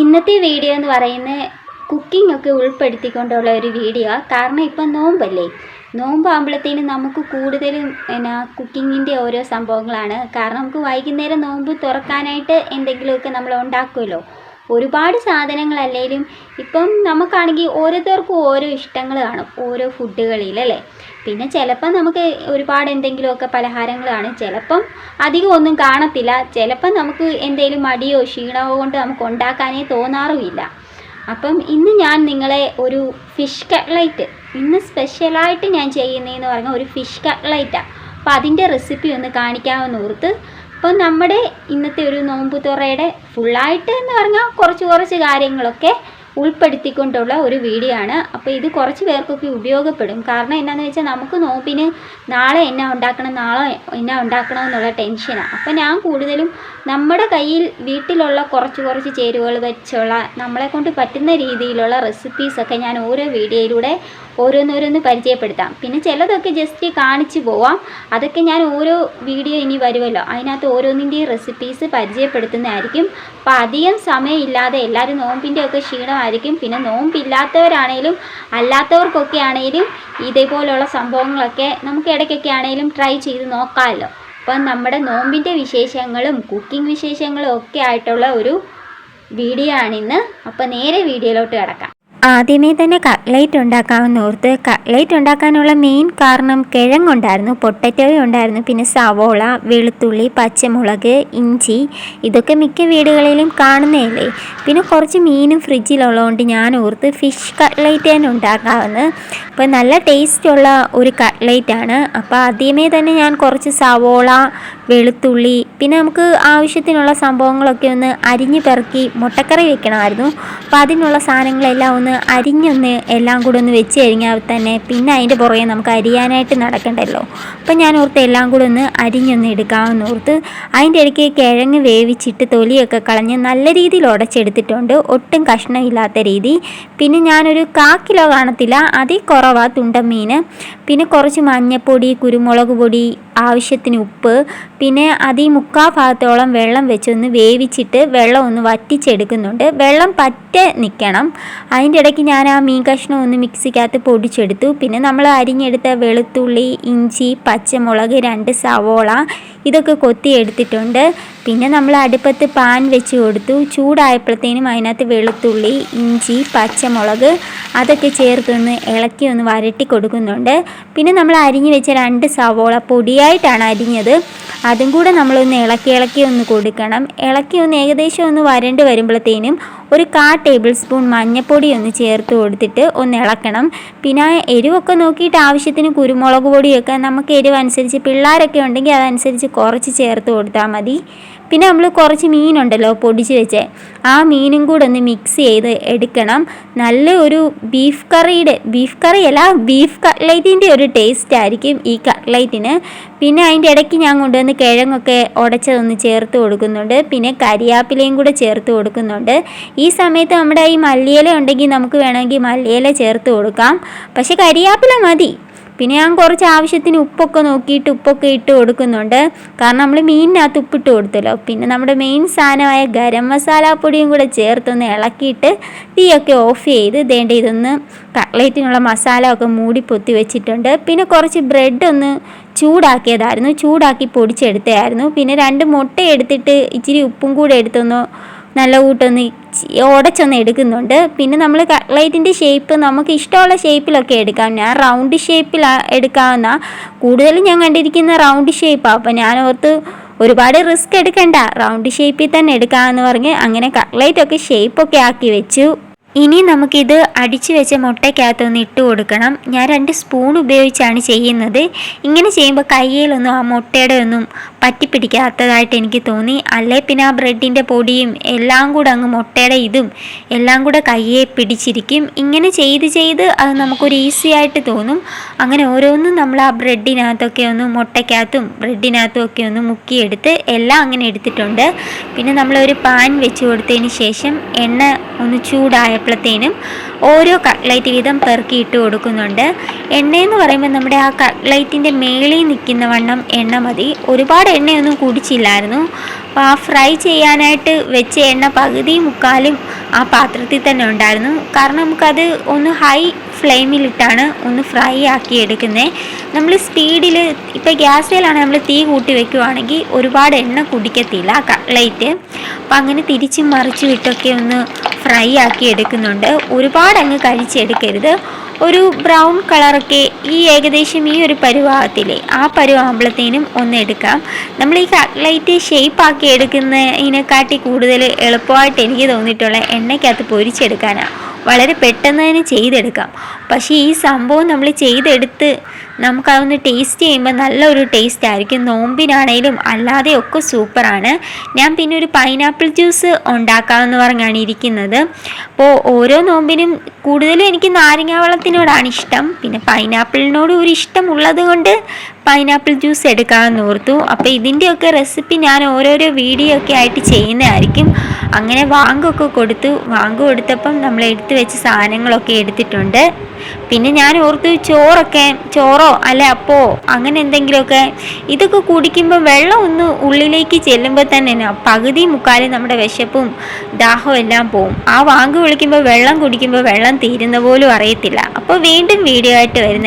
ഇന്നത്തെ വീഡിയോ എന്ന് പറയുന്നത് കുക്കിംഗ് ഒക്കെ ഉൾപ്പെടുത്തിക്കൊണ്ടുള്ള ഒരു വീഡിയോ കാരണം ഇപ്പം നോമ്പല്ലേ? നോമ്പാകുമ്പോഴത്തേനും നമുക്ക് കൂടുതലും എന്നാ കുക്കിങ്ങിന്റെ ഓരോ സംഭവങ്ങളാണ്. കാരണം നമുക്ക് വൈകുന്നേരം നോമ്പ് തുറക്കാനായിട്ട് എന്തെങ്കിലുമൊക്കെ നമ്മൾ ഉണ്ടാക്കുമല്ലോ. ഒരുപാട് സാധനങ്ങളല്ലേലും ഇപ്പം നമുക്കാണെങ്കിൽ ഓരോരുത്തർക്കും ഓരോ ഇഷ്ടങ്ങൾ കാണും. ഓരോ ഫുഡുകളിൽ അല്ലേ? പിന്നെ ചിലപ്പം നമുക്ക് ഒരുപാട് എന്തെങ്കിലുമൊക്കെ പലഹാരങ്ങൾ കാണും ചിലപ്പം അധികം ഒന്നും കാണത്തില്ല. ചിലപ്പം നമുക്ക് എന്തെങ്കിലും മടിയോ ക്ഷീണമോ കൊണ്ട് നമുക്ക് ഉണ്ടാക്കാനേ തോന്നാറുമില്ല. അപ്പം ഇന്ന് ഞാൻ നിങ്ങളെ ഒരു ഫിഷ് കട്ട്ലൈറ്റ് ഇന്ന് സ്പെഷ്യലായിട്ട് ഞാൻ ചെയ്യുന്നതെന്ന് പറഞ്ഞാൽ ഒരു ഫിഷ് കട്ട്ലൈറ്റാണ് അപ്പോൾ അതിന്റെ റെസിപ്പി ഒന്ന് കാണിക്കാമെന്ന് ഓർത്ത് അപ്പം നമ്മുടെ ഇന്നത്തെ ഒരു നോമ്പ് തുറയുടെ ഫുള്ളായിട്ട് എന്ന് പറഞ്ഞാൽ കുറച്ച് കുറച്ച് കാര്യങ്ങളൊക്കെ ഉൾപ്പെടുത്തിക്കൊണ്ടുള്ള ഒരു വീഡിയോ ആണ്. അപ്പോൾ ഇത് കുറച്ച് പേർക്കൊക്കെ ഉപയോഗപ്പെടും. കാരണം എന്താണെന്ന് വെച്ചാൽ നമുക്ക് നോമ്പിന് നാളെ എന്നാ ഉണ്ടാക്കണം നാളെ എന്നാ ഉണ്ടാക്കണം എന്നുള്ള ടെൻഷനാണ് അപ്പോൾ ഞാൻ കൂടുതലും നമ്മുടെ കയ്യിൽ വീട്ടിലുള്ള കുറച്ച് കുറച്ച് ചേരുവകൾ വെച്ചുള്ള നമ്മളെ കൊണ്ട് പറ്റുന്ന രീതിയിലുള്ള റെസിപ്പീസൊക്കെ ഞാൻ ഓരോ വീഡിയോയിലൂടെ ഓരോന്നോരോന്ന് പരിചയപ്പെടുത്താം. പിന്നെ ചിലതൊക്കെ ജസ്റ്റ് കാണിച്ചു പോവാം. അതൊക്കെ ഞാൻ ഓരോ വീഡിയോ ഇനി വരുമല്ലോ. അതിനകത്ത് ഓരോന്നിന്റെയും റെസിപ്പീസ് പരിചയപ്പെടുത്തുന്നതായിരിക്കും. അപ്പോൾ അധികം സമയമില്ലാതെ എല്ലാവരും നോമ്പിന്റെ ഒക്കെ ക്ഷീണമായിരിക്കും പിന്നെ നോമ്പില്ലാത്തവരാണേലും അല്ലാത്തവർക്കൊക്കെ ആണേലും ഇതേപോലുള്ള സംഭവങ്ങളൊക്കെ നമുക്ക് ഇടയ്ക്കൊക്കെ ആണേലും ട്രൈ ചെയ്ത് നോക്കാമല്ലോ അപ്പം നമ്മുടെ നോമ്പിന്റെ വിശേഷങ്ങളും കുക്കിംഗ് വിശേഷങ്ങളും ഒക്കെ ആയിട്ടുള്ള ഒരു വീഡിയോ ആണിന്ന്. അപ്പോൾ നേരെ വീഡിയോയിലോട്ട് കിടക്കാം. ആദ്യമേ തന്നെ കട്ട്ലൈറ്റ് ഉണ്ടാക്കാമെന്ന് ഓർത്ത് കട്ട്ലൈറ്റ് ഉണ്ടാക്കാനുള്ള മെയിൻ കാരണം കിഴങ്ങുണ്ടായിരുന്നു പൊട്ടറ്റോയും ഉണ്ടായിരുന്നു പിന്നെ സവോള വെളുത്തുള്ളി പച്ചമുളക് ഇഞ്ചി ഇതൊക്കെ മിക്ക വീടുകളിലും കാണുന്നതല്ലേ. പിന്നെ കുറച്ച് മീനും ഫ്രിഡ്ജിലുള്ളതുകൊണ്ട് ഞാൻ ഓർത്ത് ഫിഷ് കട്ട്ലൈറ്റ് തന്നെ ഉണ്ടാക്കാമെന്ന്. അപ്പോൾ നല്ല ടേസ്റ്റുള്ള ഒരു കട്ട്ലൈറ്റാണ് അപ്പോൾ ആദ്യമേ തന്നെ ഞാൻ കുറച്ച് സവോള വെളുത്തുള്ളി പിന്നെ നമുക്ക് ആവശ്യത്തിനുള്ള സംഭവങ്ങളൊക്കെ ഒന്ന് അരിഞ്ഞ് പെറുക്കി മുട്ടക്കറി വെക്കണമായിരുന്നു. അപ്പോൾ അതിനുള്ള സാധനങ്ങളെല്ലാം ഒന്ന് അരിഞ്ഞൊന്ന് എല്ലാം കൂടെ ഒന്ന് വെച്ച് കഴിഞ്ഞാൽ തന്നെ പിന്നെ അതിന്റെ പുറകെ നമുക്ക് അരിയാനായിട്ട് നടക്കണ്ടല്ലോ. അപ്പം ഞാൻ ഓർത്ത് എല്ലാം കൂടെ ഒന്ന് അരിഞ്ഞൊന്ന് എടുക്കാമെന്ന് ഓർത്ത് അതിന്റെ ഇടയ്ക്ക് കിഴങ്ങ് വേവിച്ചിട്ട് തൊലിയൊക്കെ കളഞ്ഞ് നല്ല രീതിയിൽ ഉടച്ചെടുത്തിട്ടുണ്ട്. ഒട്ടും കഷ്ണമില്ലാത്ത രീതി. പിന്നെ ഞാനൊരു കാ കിലോ കാണത്തില്ല. അതിൽ കുറവാണ് തുണ്ടമീൻ. പിന്നെ കുറച്ച് മഞ്ഞപ്പൊടി കുരുമുളക് പൊടി ആവശ്യത്തിന് ഉപ്പ് പിന്നെ അതിൽ മുക്കാ ഭാഗത്തോളം വെള്ളം വെച്ചൊന്ന് വേവിച്ചിട്ട് വെള്ളം ഒന്ന് വറ്റിച്ചെടുക്കുന്നുണ്ട്. വെള്ളം പറ്റ നിൽക്കണം അതിന്റെ ഇടയ്ക്ക് ഞാൻ ആ മീൻ കഷ്ണം ഒന്ന് മിക്സിക്കകത്ത് പൊടിച്ചെടുത്തു. പിന്നെ നമ്മൾ അരിഞ്ഞെടുത്ത വെളുത്തുള്ളി ഇഞ്ചി പച്ചമുളക് രണ്ട് സവോള ഇതൊക്കെ കൊത്തി എടുത്തിട്ടുണ്ട്. പിന്നെ നമ്മൾ അടുപ്പത്ത് പാൻ വെച്ച് കൊടുത്തു. ചൂടായപ്പോഴത്തേനും അതിനകത്ത് വെളുത്തുള്ളി ഇഞ്ചി പച്ചമുളക് അതൊക്കെ ചേർത്തൊന്ന് ഇളക്കി ഒന്ന് വരട്ടി കൊടുക്കുന്നുണ്ട്. പിന്നെ നമ്മൾ അരിഞ്ഞ് വെച്ച രണ്ട് സവോള പൊടിയായിട്ടാണ് അരിഞ്ഞത്. അതും കൂടെ നമ്മളൊന്ന് ഇളക്കി ഇളക്കി ഒന്ന് കൊടുക്കണം. ഇളക്കി ഒന്ന് ഏകദേശം ഒന്ന് വരണ്ട് വരുമ്പോഴത്തേനും ഒരു കാ ടേബിൾ സ്പൂൺ മഞ്ഞൾപ്പൊടി ഒന്ന് ചേർത്ത് കൊടുത്തിട്ട് ഒന്ന് ഇളക്കണം. പിന്നെ എരിവൊക്കെ നോക്കിയിട്ട് ആവശ്യത്തിന് കുരുമുളക് പൊടിയൊക്കെ നമുക്ക് എരിവ് അനുസരിച്ച് പിള്ളേരൊക്കെ ഉണ്ടെങ്കിൽ അതനുസരിച്ച് കുറച്ച് ചേർത്ത് കൊടുത്താൽ മതി. പിന്നെ നമ്മൾ കുറച്ച് മീനുണ്ടല്ലോ പൊടിച്ച് വെച്ചേ. ആ മീനും കൂടെ ഒന്ന് മിക്സ് ചെയ്ത് എടുക്കണം. നല്ല ഒരു ബീഫ് കറിയുടെ ബീഫ് കറി കറിയല്ല ബീഫ് കട്ട്ലൈറ്റിന്റെ ഒരു ടേസ്റ്റ് ആയിരിക്കും ഈ കട്ട്ലൈറ്റിന് പിന്നെ അതിന്റെ ഇടയ്ക്ക് ഞാൻ കൊണ്ടുവന്ന് കിഴങ്ങൊക്കെ ഉടച്ചതൊന്ന് ചേർത്ത് കൊടുക്കുന്നുണ്ട്. പിന്നെ കരിയാപ്പിലയും കൂടെ ചേർത്ത് കൊടുക്കുന്നുണ്ട്. ഈ സമയത്ത് നമ്മുടെ ഈ മല്ലിയില ഉണ്ടെങ്കിൽ നമുക്ക് വേണമെങ്കിൽ മല്ലിയില ചേർത്ത് കൊടുക്കാം. പക്ഷേ കരിയാപ്പില മതി. പിന്നെ ഞാൻ കുറച്ച് ആവശ്യത്തിന് ഉപ്പൊക്കെ നോക്കിയിട്ട് ഉപ്പൊക്കെ ഇട്ട് കൊടുക്കുന്നുണ്ട്. കാരണം നമ്മൾ മീനിനകത്ത് ഉപ്പിട്ട് കൊടുത്തല്ലോ. പിന്നെ നമ്മുടെ മെയിൻ സാധനമായ ഗരം മസാല പൊടിയും കൂടെ ചേർത്തൊന്ന് ഇളക്കിയിട്ട് തീയൊക്കെ ഓഫ് ചെയ്ത് ദേണ്ട ഇതൊന്ന് കട്ട്ലേറ്റിനുള്ള മസാല ഒക്കെ മൂടി പൊത്തി വെച്ചിട്ടുണ്ട്. പിന്നെ കുറച്ച് ബ്രെഡ് ഒന്ന് ചൂടാക്കിയതായിരുന്നു. ചൂടാക്കി പൊടിച്ചെടുത്തതായിരുന്നു. പിന്നെ രണ്ട് മുട്ട എടുത്തിട്ട് ഇച്ചിരി ഉപ്പും കൂടെ എടുത്തൊന്ന് നല്ല കൂട്ടൊന്ന് ഉടച്ചൊന്ന് എടുക്കുന്നുണ്ട്. പിന്നെ നമ്മൾ കട്ട്ലൈറ്റിന്റെ ഷേപ്പ് നമുക്ക് ഇഷ്ടമുള്ള ഷേപ്പിലൊക്കെ എടുക്കാം. ഞാൻ റൗണ്ട് ഷേപ്പിൽ എടുക്കാവുന്ന കൂടുതലും ഞാൻ കണ്ടിരിക്കുന്ന റൗണ്ട് ഷേപ്പാണ് അപ്പോൾ ഞാൻ ഓർത്ത് ഒരുപാട് റിസ്ക് എടുക്കണ്ട. റൗണ്ട് ഷേപ്പിൽ തന്നെ എടുക്കാമെന്ന് പറഞ്ഞ് അങ്ങനെ കട്ട്ലൈറ്റൊക്കെ ഷേപ്പൊക്കെ ആക്കി വെച്ചു. ഇനി നമുക്കിത് അടിച്ചു വെച്ച മുട്ടയ്ക്കകത്തൊന്ന് ഇട്ട് കൊടുക്കണം. ഞാൻ രണ്ട് സ്പൂൺ ഉപയോഗിച്ചാണ് ചെയ്യുന്നത്. ഇങ്ങനെ ചെയ്യുമ്പോൾ കയ്യിലൊന്നും ആ മുട്ടയുടെ ഒന്നും പറ്റിപ്പിടിക്കാത്തതായിട്ട് എനിക്ക് തോന്നി. അല്ലേ പിന്നെ ആ ബ്രെഡിന്റെ പൊടിയും എല്ലാം കൂടെ അങ്ങ് മുട്ടയുടെ ഇതും എല്ലാം കൂടെ കയ്യെ പിടിച്ചിരിക്കും. ഇങ്ങനെ ചെയ്ത് ചെയ്ത് അത് നമുക്കൊരു ഈസി ആയിട്ട് തോന്നും. അങ്ങനെ ഓരോന്നും നമ്മൾ ആ ബ്രെഡിനകത്തൊക്കെ ഒന്ന് മുട്ടയ്ക്കകത്തും ബ്രെഡിനകത്തും ഒക്കെ ഒന്ന് മുക്കിയെടുത്ത് എല്ലാം അങ്ങനെ എടുത്തിട്ടുണ്ട്. പിന്നെ നമ്മളൊരു പാൻ വെച്ച് കൊടുത്തതിന് ശേഷം എണ്ണ ഒന്ന് ചൂടായപ്പോഴത്തേനും ഓരോ കട്ട്ലൈറ്റ് വീതം പെറുക്കി ഇട്ട് കൊടുക്കുന്നുണ്ട്. എണ്ണയെന്ന് പറയുമ്പോൾ നമ്മുടെ ആ കട്ട്ലൈറ്റിന്റെ മേളിൽ നിൽക്കുന്ന വണ്ണം എണ്ണ മതി. ഒരുപാട് എണ്ണയൊന്നും കുടിച്ചില്ലായിരുന്നു. അപ്പോൾ ആ ഫ്രൈ ചെയ്യാനായിട്ട് വെച്ച എണ്ണ പകുതി മുക്കാലും ആ പാത്രത്തിൽ തന്നെ ഉണ്ടായിരുന്നു. കാരണം നമുക്കത് ഒന്ന് ഹൈ ഫ്ലെയിമിലിട്ടാണ് ഒന്ന് ഫ്രൈ ആക്കി എടുക്കുന്നത്. നമ്മൾ സ്പീഡിൽ ഇപ്പോൾ ഗ്യാസിലാണ് നമ്മൾ തീ കൂട്ടി വെക്കുവാണെങ്കിൽ ഒരുപാട് എണ്ണ കുടിക്കത്തില്ല കട്ട്ലൈറ്റ് അപ്പം അങ്ങനെ തിരിച്ചും മറിച്ച് വിട്ടൊക്കെ ഒന്ന് ഫ്രൈ ആക്കി എടുക്കുന്നുണ്ട്. ഒരുപാട് അങ്ങ് കഴിച്ചെടുക്കരുത്. ഒരു ബ്രൗൺ കളറൊക്കെ ഈ ഏകദേശം ഈ ഒരു പരുവാകത്തില്ലേ ആ പരുവാകുമ്പോഴത്തേനും ഒന്ന് എടുക്കാം. നമ്മൾ ഈ കട്ട്ലൈറ്റ് ഷേപ്പാക്കി എടുക്കുന്നതിനെക്കാട്ടി കൂടുതൽ എളുപ്പമായിട്ട് എനിക്ക് തോന്നിയിട്ടുള്ള എണ്ണയ്ക്കകത്ത് പൊരിച്ചെടുക്കാനാണ് വളരെ പെട്ടെന്ന് തന്നെ ചെയ്തെടുക്കാം. പക്ഷേ ഈ സംഭവം നമ്മൾ ചെയ്തെടുത്ത് നമുക്കതൊന്ന് ടേസ്റ്റ് ചെയ്യുമ്പോൾ നല്ലൊരു ടേസ്റ്റ് ആയിരിക്കും. നോമ്പിനാണേലും അല്ലാതെ ഒക്കെ സൂപ്പറാണ്. ഞാൻ പിന്നെ ഒരു പൈനാപ്പിൾ ജ്യൂസ് ഉണ്ടാക്കാമെന്ന് പറഞ്ഞാണ് ഇരിക്കുന്നത്. അപ്പോൾ ഓരോ നോമ്പിനും കൂടുതലും എനിക്ക് നാരങ്ങ വെള്ളത്തിനോടാണ് ഇഷ്ടം. പിന്നെ പൈനാപ്പിളിനോട് ഒരു ഇഷ്ടമുള്ളത് കൊണ്ട് പൈനാപ്പിൾ ജ്യൂസ് എടുക്കാമെന്ന് ഓർത്തു. അപ്പോൾ ഇതിന്റെയൊക്കെ റെസിപ്പി ഞാൻ ഓരോരോ വീഡിയോ ഒക്കെ ആയിട്ട് ചെയ്യുന്നതായിരിക്കും. അങ്ങനെ വാങ്ങൊക്കെ കൊടുത്തു. വാങ്ക് കൊടുത്തപ്പം നമ്മൾ എടുത്തു വെച്ച സാധനങ്ങളൊക്കെ എടുത്തിട്ടുണ്ട്. പിന്നെ ഞാൻ ഓർത്ത് ചോറൊക്കെ ചോറോ അല്ല അപ്പോ അങ്ങനെ എന്തെങ്കിലുമൊക്കെ ഇതൊക്കെ കുടിക്കുമ്പോൾ വെള്ളം ഒന്ന് ഉള്ളിലേക്ക് ചെല്ലുമ്പോൾ തന്നെ പകുതി മുക്കാലും നമ്മുടെ വിശപ്പും ദാഹവും എല്ലാം പോവും. ആ വാങ്ക് വിളിക്കുമ്പോൾ വെള്ളം കുടിക്കുമ്പോൾ വെള്ളം തീരുന്ന പോലും അറിയത്തില്ല. അപ്പോൾ വീണ്ടും വീഡിയോ ആയിട്ട് വരുന്ന